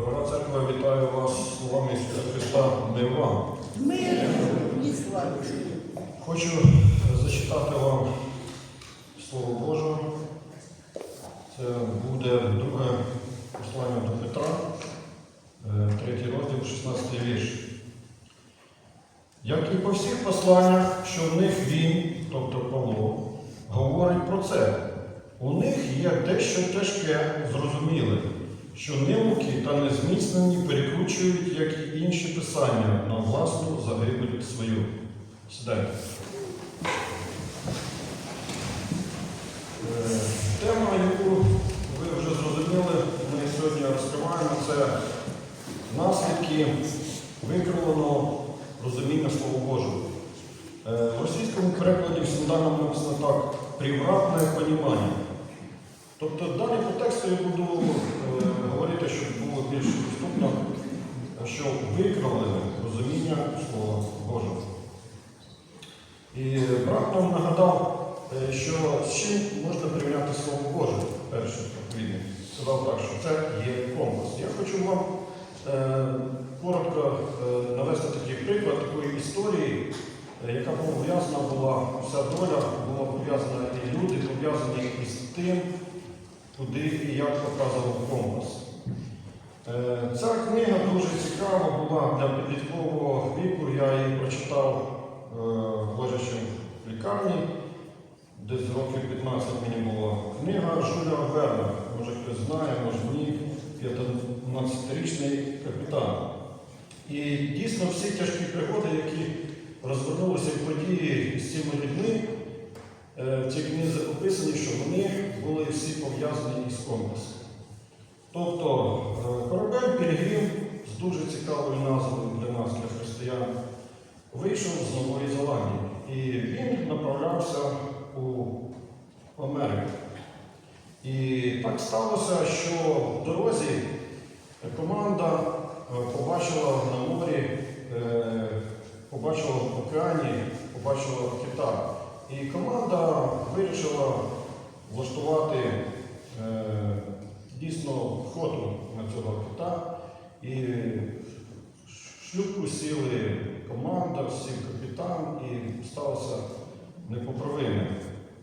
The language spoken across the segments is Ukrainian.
Дорога церква, вітаю вас словами Ісуса Христа мир вам. Мир і слава. Хочу зачитати вам Слово Боже. Це буде друге послання до Петра, е, третій розділ, 16 вірш. Як і по всіх посланнях, що в них він, тобто Павло, говорить про це. У них є дещо тяжке, зрозуміле, що немуки та незміцнені перекручують, як і інші писання, на власну загибель свою. Сідайте. Е, Тема, яку ви вже зрозуміли, ми сьогодні розкриваємо, це наслідки викривленого розуміння Слова Божого. Е, В російському перекладі в синодальному написано так «привратне понімання». Тобто далі по тексту я буду щоб було більш доступно, що викривлене розуміння Слова Божого. І брат нам нагадав, е, що з чим можна порівняти Слово Боже, перший проповідник. Сказав так, що це є компас. Я хочу вам е, коротко е, навести такий приклад такої історії, яка пов'язана була, вся доля була пов'язана і люди пов'язані із тим, куди і як показував компас. Е, Ця книга дуже цікава була для підліткового віку. Я її прочитав е, в лікарні, десь років 15 мені було. Книга Жуля Верна, може хтось знає, може ні, 15-річний капітан. І дійсно всі тяжкі пригоди, які розвернулися в події з цими людьми, е, в цій книзі описані, що вони були всі пов'язані із компасом. Тобто е, корабель Пілігрім з дуже цікавою назвою для нас, для християн, вийшов з Нової Зеландії. І він направлявся у Америку. І так сталося, що в дорозі команда е, побачила на морі, е, побачила в океані, побачила кита. І команда вирішила влаштувати дійсно охоту на цього кита. І шлюпку сіли команда, сів капітан і сталося непоправиме.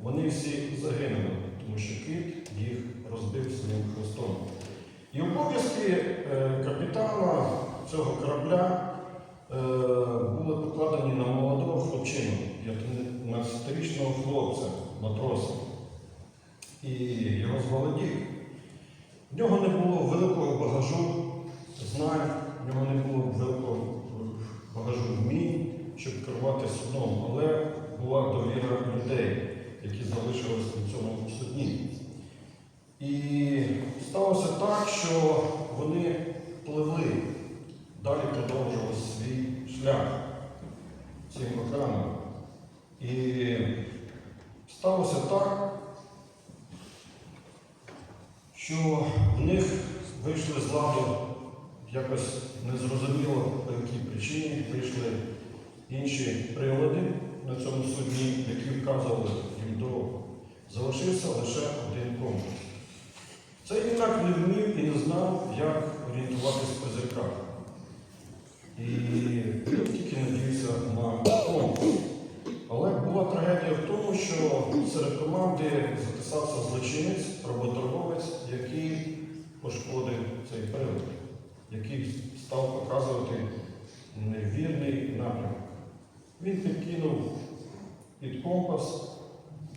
Вони всі загинули, тому що кит їх розбив своїм хвостом. І обов'язки е, капітана цього корабля е, були покладені на молодого хлопчину, 15-річного хлопця, матроса. І його звали Дік. В нього не було великого багажу знань, в нього не було великого багажу вмінь, щоб керувати судном, але була довіра людей, які залишились на цьому судні. І сталося так, що вони пливли, далі продовжували свій шлях цим океаном. І сталося так, що в них вийшли з ладу якось незрозуміло по якій причині вийшли інші прилади на цьому судні, які вказували їм дорогу. Залишився лише один компас. Цей юнак не вмів і не знав, як орієнтуватись по зірках. І тільки надіявся на трагедія в тому, що серед команди записався злочинець, роботорговець, який пошкодив цей прилад, який став показувати невірний напрямок. Він підкинув під компас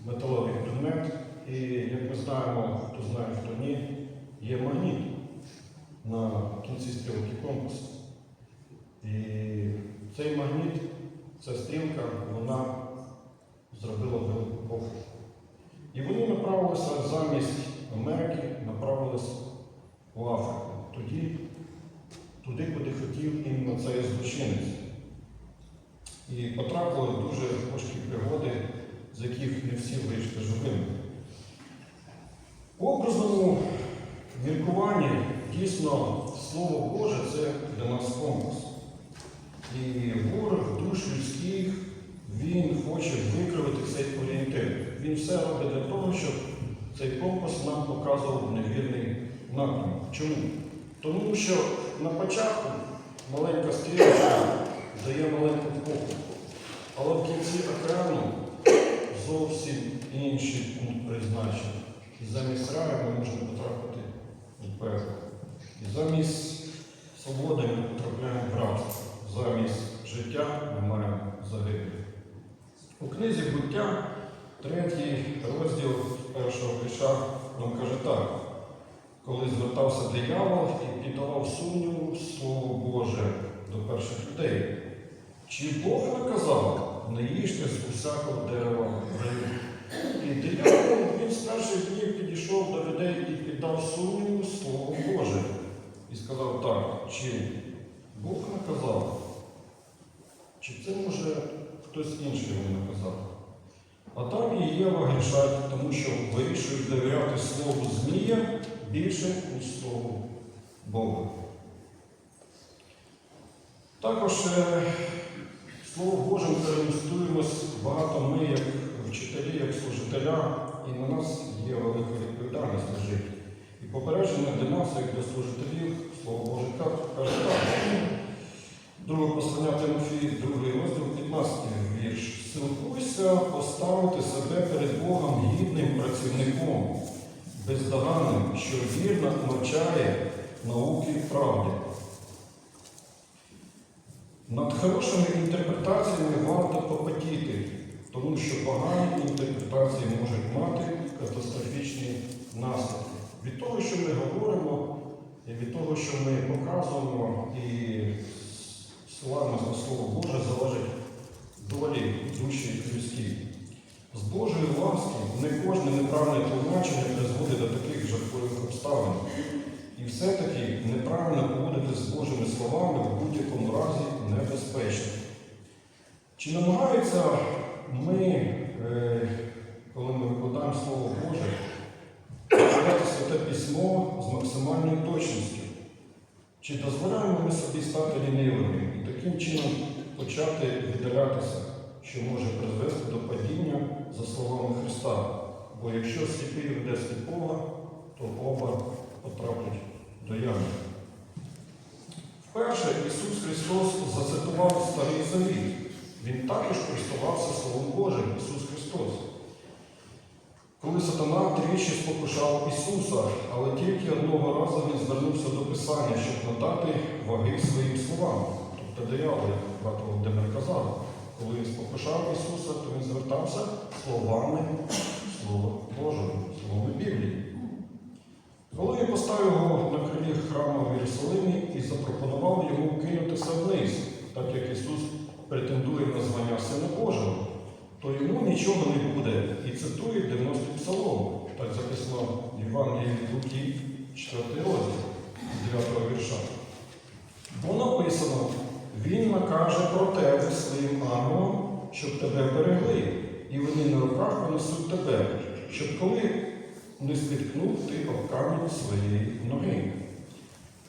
металовий предмет, і, як ми знаємо, хто знає, хто ні, є магніт на кінці стрілки компасу. І цей магніт, ця стрілка, вона зробила велику похибку. І вони направилися замість Америки, направилися у Африку. Тоді, туди, куди хотів іменно цей злочинець. І потрапили дуже важкі пригоди, з яких не всі вийшли живими. У образному міркуванні дійсно Слово Боже це для нас компас. І ворог душ людських, він хоче викривити цей орієнтир. Він все робить для того, щоб цей компас нам показував невірний напрямок. Чому? Тому що на початку маленька стрілочка дає маленьку кнопку, але в кінці екрану зовсім інший пункт призначення. І замість раю ми можемо потрапити в пекло. І замість свободи ми потрапляємо в рабство. Замість життя ми маємо загибель. У книзі буття, третій розділ першого вірша нам каже так. Коли звертався диявол і піддавав сумніву Слово Боже до перших людей. Чи Бог наказав, не їжте з усякого дерева раю? І диявол він з перших днів підійшов до людей і піддав сумніву Слово Боже. І сказав так, чи Бог наказав, чи це може хтось інший йому наказав? А там і Єва грішать, тому що вирішують довіряти слову Змія більше, ніж слову Бога. Також е, Слово Божим користуємось багато ми, як вчителі, як служителя, і на нас є велика відповідальність лежить. І попередження для нас, як для служителів, Слово Боже каже так. Друге послання Тимофії, другий розділ, 15 вірш. Силкуйся поставити себе перед Богом гідним працівником, бездоганним, що вірно навчає науки правди. Над хорошими інтерпретаціями варто попотіти, тому що погані інтерпретації можуть мати катастрофічні наслідки. Від того, що ми говоримо, і від того, що ми показуємо і силаємось на Слово Боже, залежить доволі душі людські. З Божої ласки не кожне неправильне тлумачення призводить до таких жахливих обставин. І все-таки неправильно поводити з Божими словами в будь-якому разі небезпечно. Чи намагаються ми, е, коли ми викладаємо Слово Боже, читати Святе Письмо з максимальною точністю? Чи дозволяємо ми собі стати лінивими таким чином почати віддалятися, що може призвести до падіння за словами Христа? Бо якщо сліпий веде сліпого, то оба потраплять до ями. Вперше Ісус Христос зацитував Старий Завіт. Він також користувався Словом Божим, Ісус Христос. Коли сатана тричі спокушав Ісуса, але тільки одного разу він звернувся до Писання, щоб надати ваги своїм словам. Тобто як брат Володимир казав, коли він спокушав Ісуса, то він звертався словами Слова Божого, словами Біблії. Коли він поставив його на крилі храму в Єрусалимі і запропонував йому кинутися вниз, так як Ісус претендує на звання Сина Божого, то йому нічого не буде. І цитує 90 псалом, так записано в Євангелії Луки, 4 розділ, 9 вірша. Бо написано, Він накаже про тебе своїм ангелам, щоб тебе берегли, і вони на руках понесуть тебе, щоб коли не спіткнув ти об камінь своєї ноги.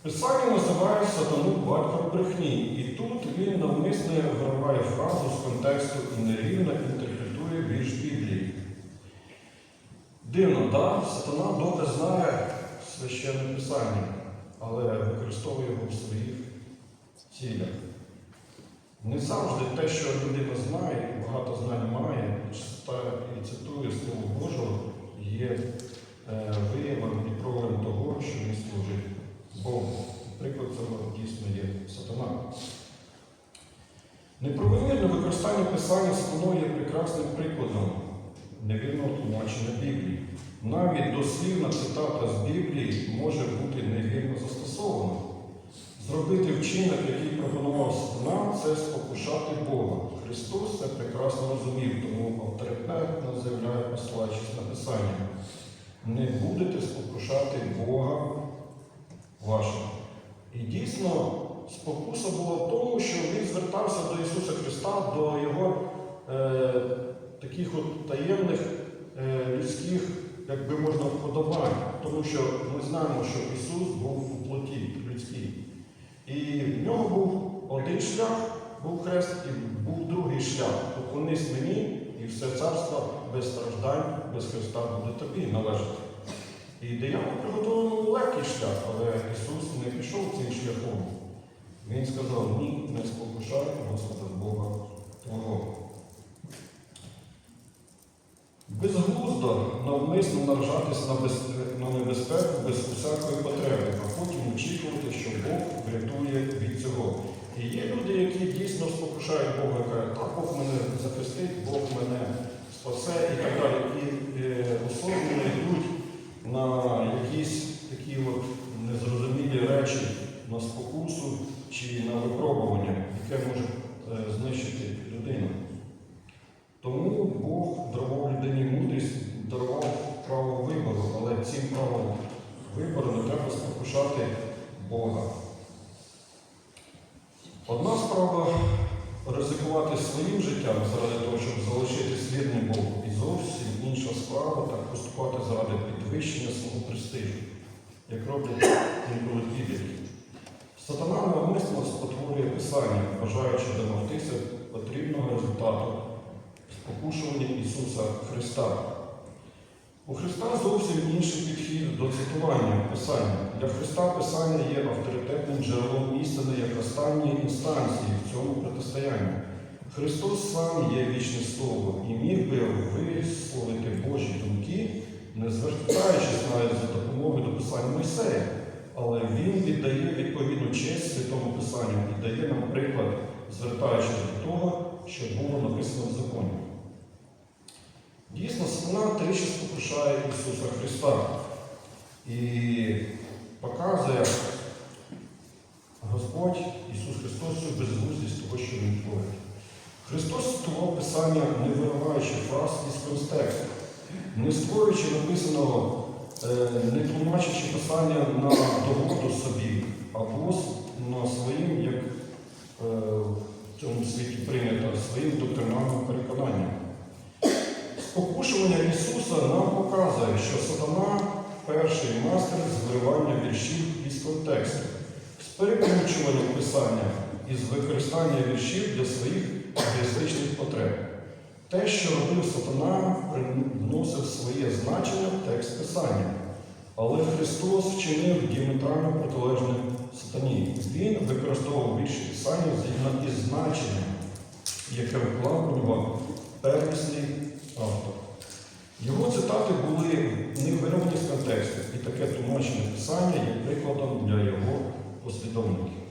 Писання називає сатану батьком брехні, і тут він навмисне вириває фразу з контексту і нерівно інтерпретує вірш Біблії. Дивно, да? Сатана добре знає священне писання, але використовує його в своїх цілях. Не завжди те, що людина знає, багато знань має, і цитує Слово Божого, є е, виявом і проявом того, що він служить Богу. Приклад цього дійсно є сатана. Неправомірне використання писання сатаною є прекрасним прикладом невірного тлумачення Біблії. Навіть дослівна цитата з Біблії може бути невірно застосована. Зробити вчинок, який пропонував сатана, це спокушати Бога. Христос це прекрасно розумів, тому авторитетно заявляє, посилаючись на Писання. Не будете спокушати Бога вашого. І дійсно, спокуса була в тому, що він звертався до Ісуса Христа, до Його е, таких от таємних е, людських, як би можна вподобань. Тому що ми знаємо, що Ісус був. І в нього був один шлях, був хрест, і був другий шлях. Поклонись мені, і все царство без страждань, без Христа буде тобі належати. І диявол приготував легкий шлях, але Ісус не пішов цим шляхом. Він сказав, ні, не спокушай Господа Бога Твого. Безглуздо навмисно наражатись на, без... небезпеку без усякої потреби, а потім очікувати, що Бог врятує від цього. І є люди, які дійсно спокушають Бога, і кажуть, так Бог мене захистить, Бог мене спасе і так далі. І е, особливо йдуть на якісь такі от незрозумілі речі, на спокусу чи на випробування, яке може е, знищити людину. Тому Бог дарував людині мудрість, дарував право вибору, але цим правом вибору не треба спокушати Бога. Одна справа ризикувати своїм життям заради того, щоб залишитись вірним Богу, і зовсім інша справа так поступати заради підвищення свого престижу, як роблять інколи підлітки. Сатана навмисно спотворює Писання, бажаючи домогтися потрібного результату спокушування Ісуса Христа. У Христа зовсім інший підхід до цитування Писання. Для Христа Писання є авторитетним джерелом істини як останньої інстанції в цьому протистоянні. Христос сам є вічне слово і міг би висловити Божі думки, не звертаючись навіть за допомогою до Писання Мойсея. Але Він віддає відповідну честь Святому Писанню і дає нам приклад, звертаючись до того, що було написано в законі. Дійсно, сатана тричі спокушає Ісуса Христа і показує Господь Ісус Христос цю безглуздість того, що Він творить. Христос цитував Писання, не вириваючи фраз із контексту, не створюючи написаного, е, не тлумачачи Писання на догоду собі, або на своїм, як е, в цьому світі прийнято, своїм доктринальним переконанням. Спокушування Ісуса нам показує, що сатана перший мастер з віршів із контексту, з перекручуванням писання і з використання віршів для своїх егоїстичних потреб. Те, що робив сатана, вносив своє значення в текст писання. Але Христос вчинив діаметрально протилежним сатані. Він використовував вірші писання згідно із значенням, яке вклав у нього первісний автор. Його цитати були не вирвані з контексту, і таке тлумачення писання є прикладом для його послідовників.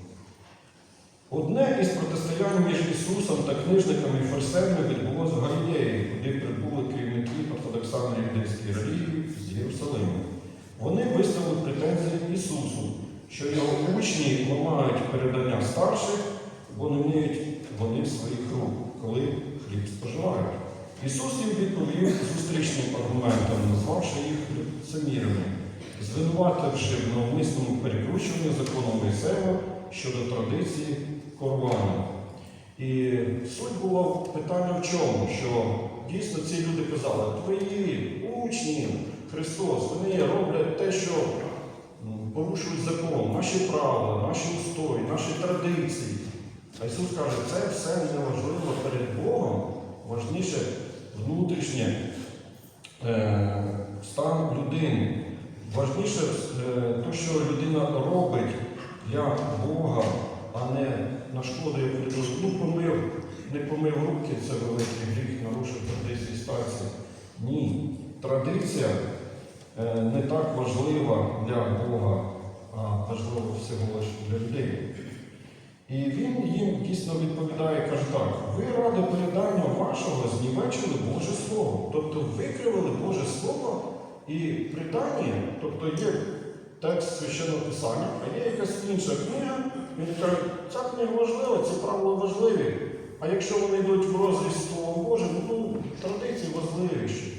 Одне із протистоянь між Ісусом та книжниками і фарисеями відбулося в Галілеї, куди прибули керівники ортодоксальної юдейської релігії з Єрусалиму. Вони виставили претензії Ісусу, що його учні ламають передання старших, бо не вміють вони своїх рук, коли хліб споживають. Ісус їм відповів зустрічним аргументом, назвавши їх лицемірами, звинувативши в навмисному перекручуванні закону Мойсеєва щодо традиції Корбану. І суть була питання в чому, що дійсно ці люди казали, твої учні, Христос, вони роблять те, що порушують закон, наші правила, наші устої, наші традиції. А Ісус каже, це все неважливо перед Богом, важніше внутрішнє е, стан людини. Важніше е, те, що людина робить для Бога, а не на шкоду, як ну помив, не помив руки, це великий гріх, нарушив традиції стації. Ні. Традиція е, не так важлива для Бога, а важлива всього лише для людей. І він їм дійсно відповідає, каже так, ви ради передання вашого знівечили Боже Слово. Тобто викривили Боже Слово і предання, тобто є текст священного писання, а є якась інша книга, він каже, ця книга важлива, ці правила важливі. А якщо вони йдуть в розріз з Словом Божим, ну традиції важливіші.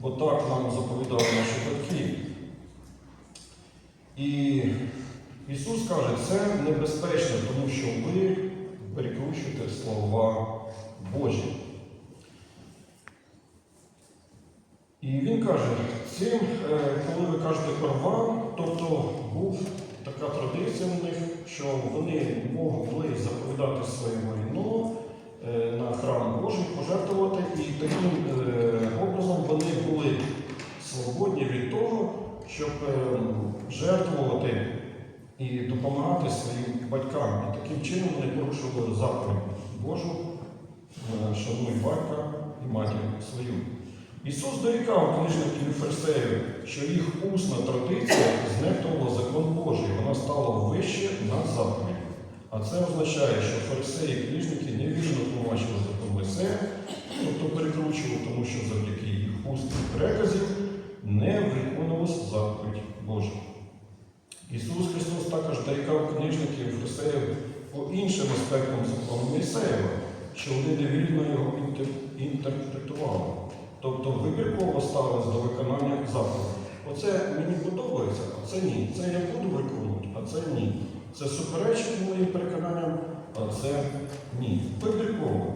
Бо так нам заповідали наші батьки. І Ісус каже, це небезпечно, тому що ви перекручуєте слова Божі. І він каже, цим, е, коли ви кажете корбан, тобто був така традиція в них, що вони могли заповідати своє майно е, на храм Божий, пожертвувати, і таким е, образом вони були свободні від того, щоб е, жертвувати і допомагати своїм батькам. І таким чином вони порушували заповідь Божу, е, шануй батька і матір свою. Ісус дорікав книжників і фарисеїв, що їх усна традиція знехтувала закон Божий, вона стала вище над заповідь. А це означає, що фарисеї і книжники невірно тлумачили закон Мойсея, тобто перекручували, тому що завдяки їх устних переказів не виконувалась заповідь Божа. Ісус Христос також дорікав книжників і фарисеїв по іншим аспектам закону Мойсеєва, що вони невірно його інтерпретували. Тобто вибірково ставились до виконання заповідей. Оце мені подобається, а це ні. Це я буду виконувати, а це ні. Це суперечить моїм переконанням, а це ні. Вибірково.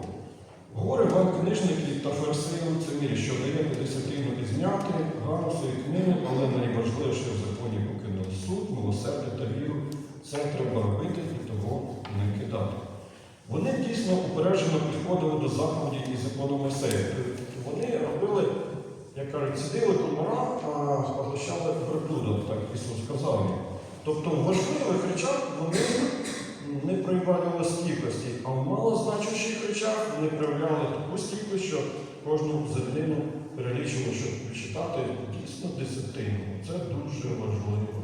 Горе вам книжники та фарисеї лицемірі, що даєте десятину і зняти, гарну свої книги, але найважливіше суд, милосердя та віру. Це треба робити і того не кидати. Вони дійсно упереджено підходили до заповіді і закону Мойсея. Вони робили, як кажуть, сиділи комара, а поглощали верблюда, так Ісус сказав їм. Тобто в важливих речах вони не проявляли стійкості, а в малозначущих речах вони проявляли таку стійкость, що кожну землину перелічили, щоб прочитати дійсно десятину. Це дуже важливо.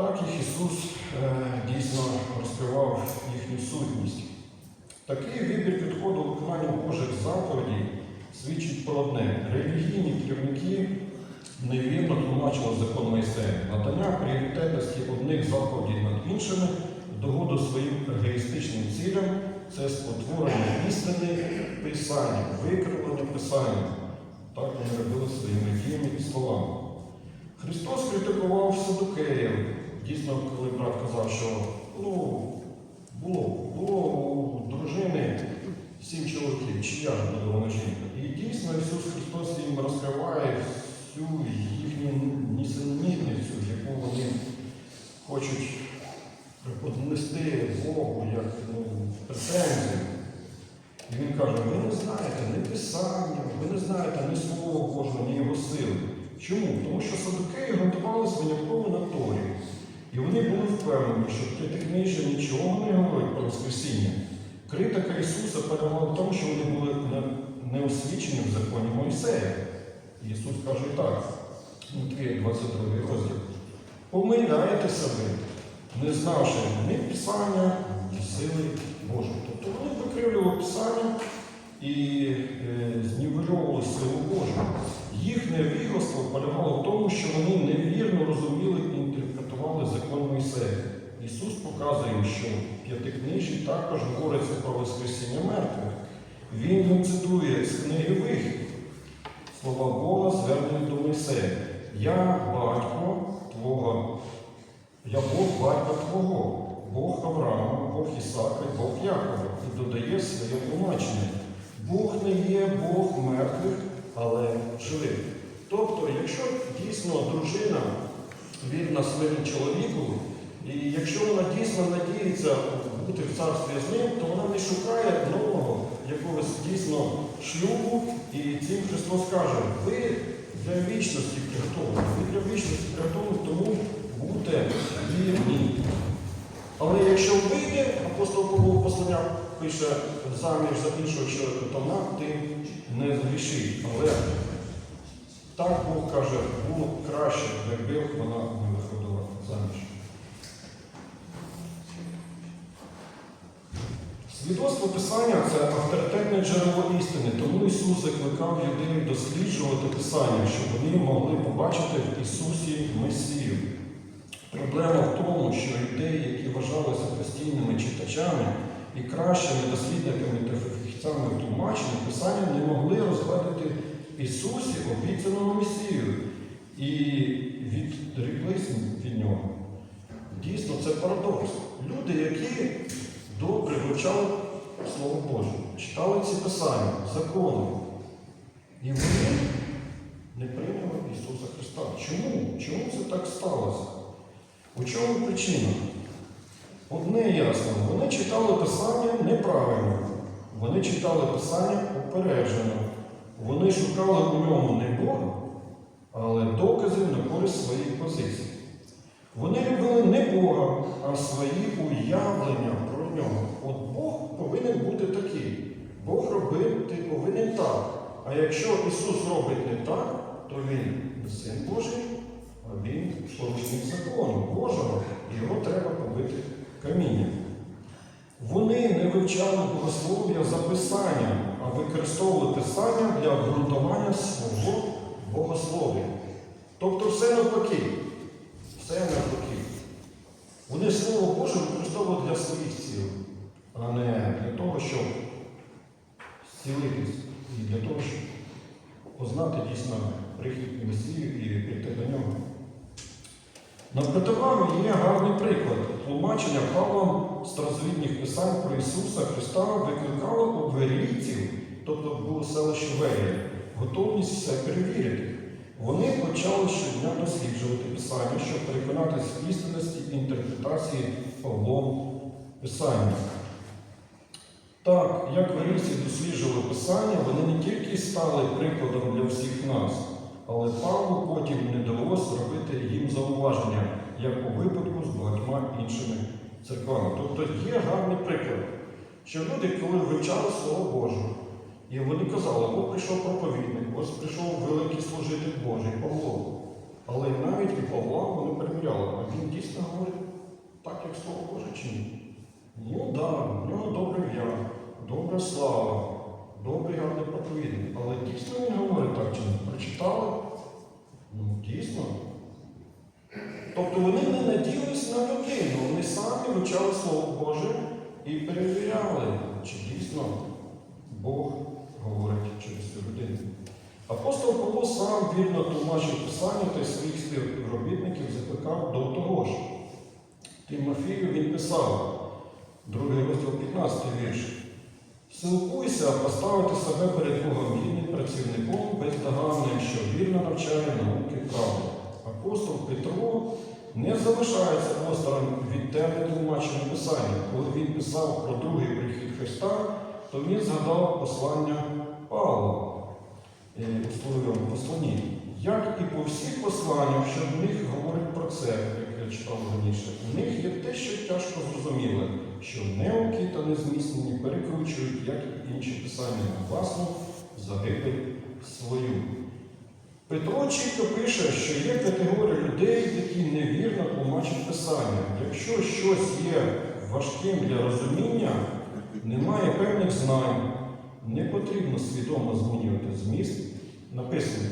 Так їх Ісус е, дійсно розкривав їхню сутність. Такий вибір підходу виконання Божих заповідей свідчить про одне. Релігійні керівники невірно тлумачили закон Мойсея. Надання пріоритетності одних заповідей над іншими догоду своїм егоїстичним цілям це спотворення істини писання, викривлення писання. Так вони робили своїми діями і словами. Христос критикував Садукеїв. Дійсно, коли брат казав, що ну, було, було у дружини сім чоловіків, чия ж буде вона жінка. І дійсно Ісус Христос їм розкриває всю їхню нісенітницю, яку вони хочуть преподнести Богу як ну, претензію. І він каже, ви не знаєте ні Писання, ви не знаєте ні Слова Божого, ні Його сили. Чому? Тому що садукеї ґрунтувалися винятково на Торі. І вони були впевнені, що п'ятикнижжя нічого не говорить про Воскресіння. Критика Ісуса полягала в тому, що вони були не- не в законі Мойсея. Ісус каже так, Матвія 22 розділ. Помиляєтеся ви, не знавши ні Писання, ні сили Божої. Тобто вони викривлювали Писання і е, знівельовували силу Божу. Їхнє вігластво полягало в тому, що вони невірно розуміли і інтерпретували закон Мойсея. Ісус показує, що в п'ятикнижі також говориться про Воскресіння мертвих. Він цитує з книги Вихід. Слова Бога звернені до Мойсея. Я батько Твого, я Бог батька Твого, Бог Авраама, Бог Ісака, Бог Якова. І додає своє тлумачення. Бог не є Бог мертвих, але живих. Тобто, якщо дійсно дружина вірна своєму чоловіку, і якщо вона дійсно надіється бути в царстві з ним, то вона не шукає нового якогось дійсно шлюбу. І цим Христос каже, ви для вічності приготовлені, ви для вічності приготовлені, тому будьте вірні. Але якщо вийде, апостол в послання пише заміж за іншого чоловіка, то ти не згріши. Але так Бог каже, було б краще, якби вона не виходила заміж. Свідоцтво Писання це авторитетне джерело істини, тому Ісус закликав людей досліджувати Писання, щоб вони могли побачити в Ісусі Месію. Проблема в тому, що ідеї, які вважалися постійними читачами і кращими дослідниками та фахівцями в тлумаченні Писання не могли розглядати Ісусі обіцяного Месію і відріклись від нього. Дійсно, це парадокс. Люди, які добре вивчали Слово Боже, читали ці писання, закони, і вони не прийняли Ісуса Христа. Чому? Чому це так сталося? У чому причина? Одне ясно, вони читали Писання неправильно, вони читали Писання упереджено. Вони шукали у ньому не Бога, але доказів на користь своїх позицій. Вони любили не Бога, а свої уявлення про нього. От Бог повинен бути такий. Бог робити повинен так. А якщо Ісус робить не так, то Він син Божий, а Він порушник закону Божого, і його треба побити камінням. Вони не вивчали богослов'я за писанням, а використовували писання для обґрунтування свого богослов'я. Тобто все навпаки. Все навпаки. Вони Слово Боже використовували для своїх цілей, а не для того, щоб зцілитись і для того, щоб познати дійсно прихід Месію і прийти до нього. На противагу є гарний приклад. Тлумачення Павлом старозвітніх писань про Ісуса Христа викликало у верійців, тобто було селище Верія, готовність все перевірити. Вони почали щодня досліджувати Писання, щоб переконатися в істинності інтерпретації Павлом Писання. Так, як верійці досліджували Писання, вони не тільки стали прикладом для всіх нас, але Павлу потім не довелося робити їм зауваження, як у випадку з багатьма іншими церквами. Тобто є гарний приклад, що люди, коли вивчали Слово Боже, і вони казали, о, прийшов проповідник, ось прийшов великий служитель Божий, Павло. Але навіть і Павла вони перевіряли, а він дійсно говорить так, як Слово Боже чи ні. Ну так, да, в нього добре ім'я, добра слава, добрий гарний проповідник. Але дійсно він говорить так чи ні? Прочитали? Ну, дійсно. Тобто вони не надіялись на людину, вони самі вивчали Слово Боже і перевіряли, чи дійсно Бог говорить через цю людину. Апостол Павло сам вірно тлумачив Писання та своїх співробітників закликав до того ж. Тимофію він писав, другий розділ 15 вірш. Силкуйся поставити себе перед Богом гідним працівником, бездоганним, що вірно навчає науки правди. Апостол Петро не залишається осторонь від тебе тлумачення Писання. Коли він писав про другий прихід Христа, то він згадав послання Павла е, у своєму посланні. Як і по всіх посланнях, що в них говорить про це, як я читав раніше, у них є те, що тяжко зрозуміле, що неукі та незміснені перекручують, як і інші писання на власну загибель свою. Петро чітко пише, що є категорія людей, які невірно тлумачать Писання. Якщо щось є важким для розуміння, немає певних знань, не потрібно свідомо змінювати зміст написаний.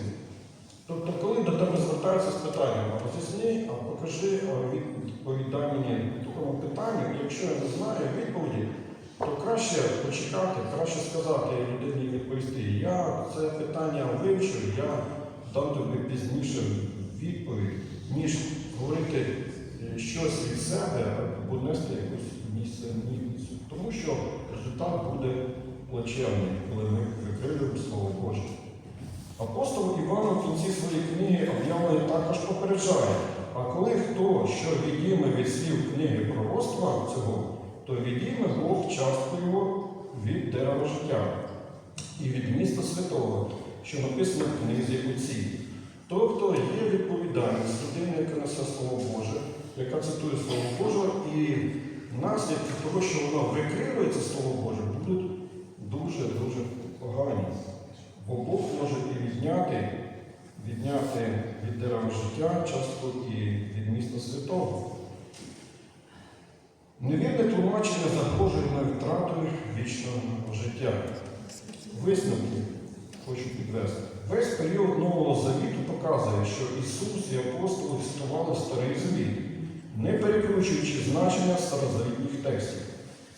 Тобто, коли до тебе звертаються з питанням, роз'ясни, а покажи, відповідай мені такому питанню, якщо я не знаю відповіді, то краще почекати, краще сказати людині відповісти. Я це питання вивчив, я дам тобі пізніше відповідь, ніж говорити е, щось від себе або нести якусь нісенітницю. Тому що результат буде плачевний, коли ми викриємо Слово Боже. Апостол Іван у кінці своєї книги об'явлення також попереджає, а коли хто що відійме від слів книги пророцтва цього, то відійме Бог частку його від дерева життя і від міста святого, що написано в книзі Отці. Тобто є відповідальність людини, яка несе Слово Боже, яка цитує Слово Боже, і наслідки того, що воно викривується Слово Боже, будуть дуже-дуже погані. Бо Бог може і відняти, відняти від дерева життя частку і від міста святого. Невірне тлумачення загрожує на втрату вічного життя. Висновки хочу підвести. Весь період Нового Завіту показує, що Ісус і апостоли цитували Старий Завіт, не перекручуючи значення старозавітніх текстів.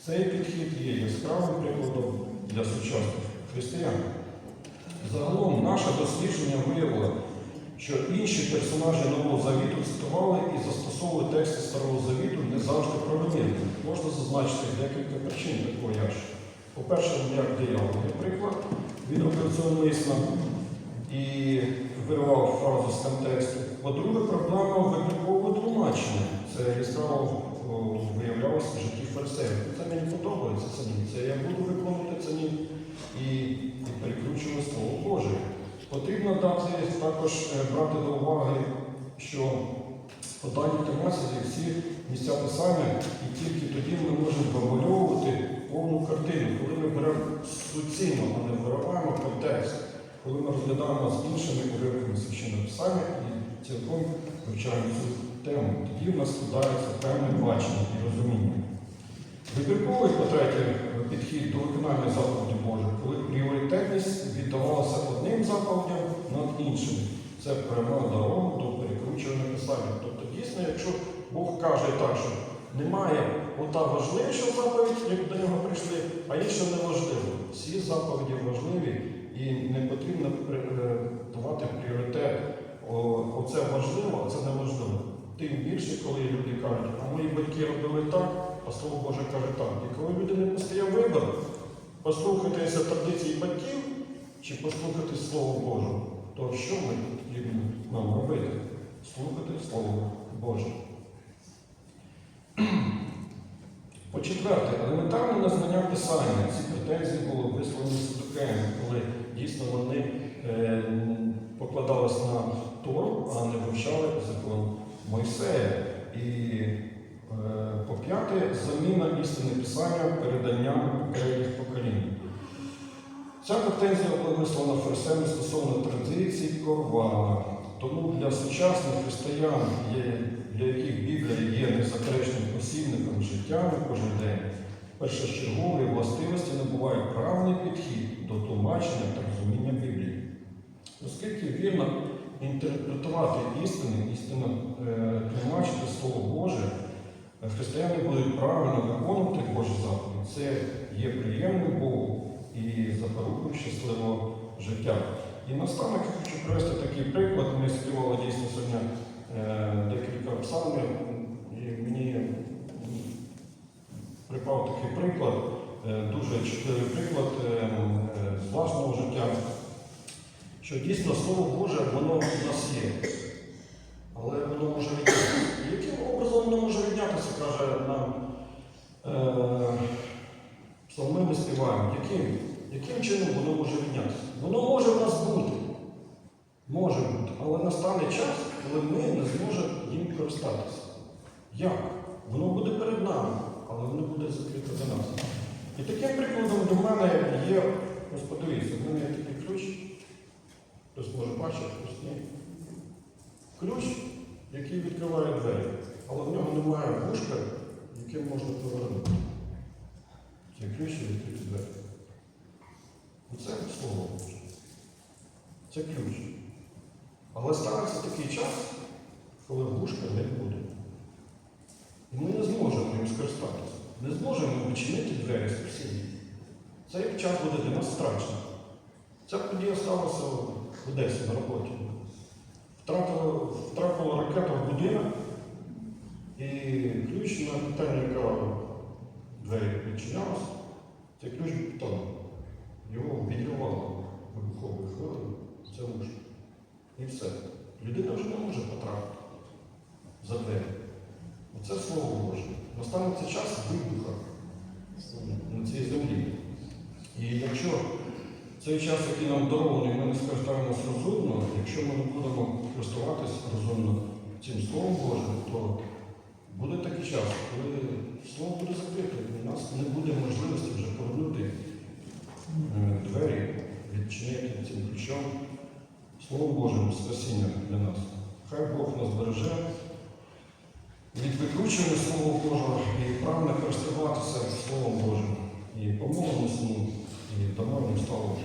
Цей підхід є яскравим прикладом для сучасних християн. Загалом наше дослідження виявило, що інші персонажі Нового Завіту цитували і застосовували тексти Старого Завіту не завжди правомірно. Можна зазначити декілька причин такого явища. По-перше, як диявол, наприклад, він робив це умисно і виривав фразу з контексту. По-друге, проблема вибіркового тлумачення. Це яскраво виявлялося в житті фарисеїв. Це мені подобається, ні. Це я буду виконувати це ні. І, і перекручувати Слово Боже. Потрібно дати також е, брати до уваги, що по даній тематиці всі місця писання, і тільки тоді ми можемо вимальовувати повну картину, коли ми беремо суцільно, а не вириваємо контекст, коли ми розглядаємо з іншими уривками священного писання і цілком вивчаємо цю тему. Тоді в нас складається певне бачення і розуміння. Вибірковий, по-третє, підхід до виконання заповідей Божих, коли пріоритетність віддавалася одним заповідям над іншим. Це пряма дорога до перекручування писання. Тобто, дійсно, якщо Бог каже так, що немає ота важливіша заповідь, як до нього прийшли, а інша не важлива. Всі заповіді важливі і не потрібно е, давати пріоритет. Оце важливо, а це не важливо. Тим більше, коли люди кажуть, а мої батьки робили так, а слово Боже каже так. І коли людини постає вибір, послухатися традиції батьків чи послухати Слово Боже, то що ми потрібно нам робити? Слухати Слово Боже. По-четверте, елементарне незнання писання. Ці претензії були висловлені Садукеями, коли дійсно вони е, покладались на Тору, а не вивчали закон Мойсея. І е, по-п'яте, заміна істини писання переданням попередніх поколінь. Ця претензія була висловлена фарисеями стосовно традицій Корвана. Тому для сучасних християн, для яких Біблія є незаперечним посібником життя на кожен день, першочергової властивості набуває правильний підхід до тлумачення та розуміння Біблії. Оскільки вірно інтерпретувати істини, істинно е, тлумачити Слово Боже, християни будуть правильно виконувати Божі заповіді. Це є приємним Богу і запорукою щасливого життя. І наостанок я хочу привести такий приклад. Ми співали дійсно сьогодні е, декілька псалмів, і мені припав такий приклад, е, дуже чудовий приклад е, з власного життя, що дійсно Слово Боже, воно в нас є, але воно може віднятися. Яким образом воно може віднятися, каже нам е, псалми ми співаємо. Яким? Яким чином воно може віднятися? Воно може в нас бути. Може бути. Але настане час, коли ми не зможемо їм користатися. Як? Воно буде перед нами, але воно буде закрите за нас. І таким прикладом до мене є, ось подивіться, в мене є такий ключ. Хтось може бачити, хтось ні. Ключ, який відкриває двері, але в нього немає вушка, яким можна повернути. Це ключ і відкриті двері. Оце слово Боже. Це ключ. Але станеться такий час, коли вушка не буде. І ми не зможемо їм скористатися. Не зможемо відчинити двері спасіння. Цей час буде для нас страшно. Ця подія сталася в Одесі на роботі. Втрапила ракета в будинок, і ключ на питання, яка двері відчинялися, цей ключ там. Його відривало вибуховою хвилею, це муж. І все. Людина вже не може потрапити за двері. Оце слово Боже. Настане цей час вибуха на цій землі. І якщо цей час, який нам дарований, ми не скористаємося розумно, якщо ми не будемо користуватися розумно цим Словом Божим, то буде такий час, коли слово буде закрите, у нас не буде можливості вже повернути е, двері, відчинити цим ключом Словом Божим спасіння для нас. Хай Бог нас береже від викручення Слова Божого і правильно користуватися Словом Божим. І помолимося йому, і домовлено стало